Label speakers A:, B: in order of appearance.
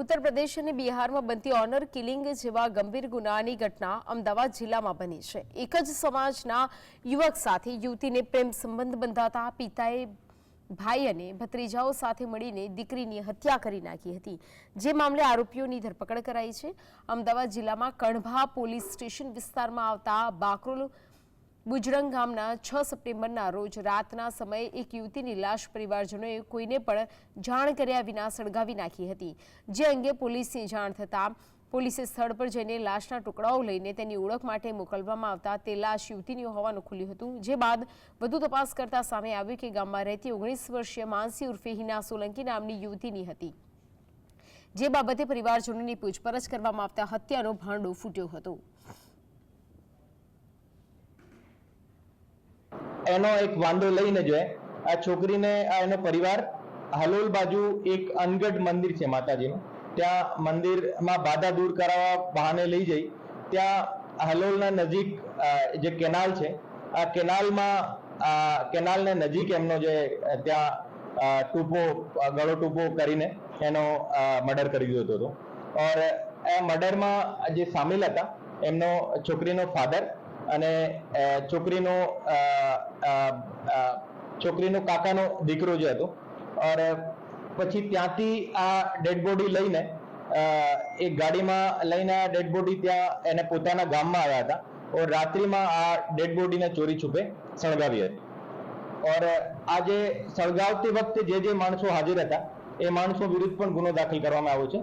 A: ઉત્તર પ્રદેશ અને બિહારમાં બનતી ઓનર કિલિંગ જેવા ગંભીર ગુનાની ઘટના અમદાવાદ જિલ્લામાં બની છે. એક જ સમાજના યુવક સાથે યુવતીને પ્રેમ સંબંધ બંધાતા પિતાએ ભાઈ અને ભત્રીજાઓ સાથે મળીને દીકરીની હત્યા કરી નાખી હતી. જે મામલે આરોપીઓની ધરપકડ કરાઈ છે. અમદાવાદ જિલ્લામાં કણભા પોલીસ સ્ટેશન વિસ્તારમાં આવતા બાકરોલ બુજરંગ ગામના છ સપ્ટેમ્બરના રોજ રાતના સમયે એક યુવતીની લાશ પરિવારજનોએ કોઈને પણ જાણ કર્યા વિના સળગાવી નાખી હતી. જે અંગે પોલીસની જાણ થતાં પોલીસે સ્થળ પર જઈને લાશના ટુકડાઓ લઈને તેની ઓળખ માટે મોકલવામાં આવતા તે લાશ યુવતીની હોવાનું ખુલ્યું હતું. જે બાદ વધુ તપાસ કરતા સામે આવ્યું કે ગામમાં રહેતી ઓગણીસ વર્ષીય માનસી ઉર્ફે હિના સોલંકી નામની યુવતીની હતી. જે બાબતે પરિવારજનોની પૂછપરછ કરવામાં આવતા હત્યાનો ભાંડો ફૂટ્યો હતો.
B: એનો એક વાંધો લઈને જોઈએ આ છોકરીને, આ એનો પરિવાર, હલોલ બાજુ એક અનગઢ મંદિર છે માતાજીનું. ત્યાં મંદિરમાં બાધા દૂર કરાવવા બહાને લઈ જઈ. ત્યાં હલોલના નજીક જે કેનાલ છે, આ કેનાલમાં આ કેનાલને નજીક એમનો જે, ત્યાં ટૂંપો, ગળો ટૂંપો કરીને એનો મર્ડર કરી દીધો હતો. ઓર એ મર્ડરમાં જે સામેલ હતા, એમનો છોકરીનો ફાધર અને છોકરીનો છોકરીનો કાકાનો દીકરો જે હતો, ઓર પછી ત્યાંથી આ ડેડ બોડી લઈને એક ગાડીમાં લઈને આ ડેડ બોડી ત્યાં એને પોતાના ગામમાં આવ્યા હતા, ઓર રાત્રિમાં આ ડેડ બોડીને ચોરી છુપે સળગાવી હતી. ઓર આજે સળગાવતી વખતે જે જે માણસો હાજર હતા, એ માણસો વિરુદ્ધ પણ ગુનો દાખલ કરવામાં આવ્યો છે.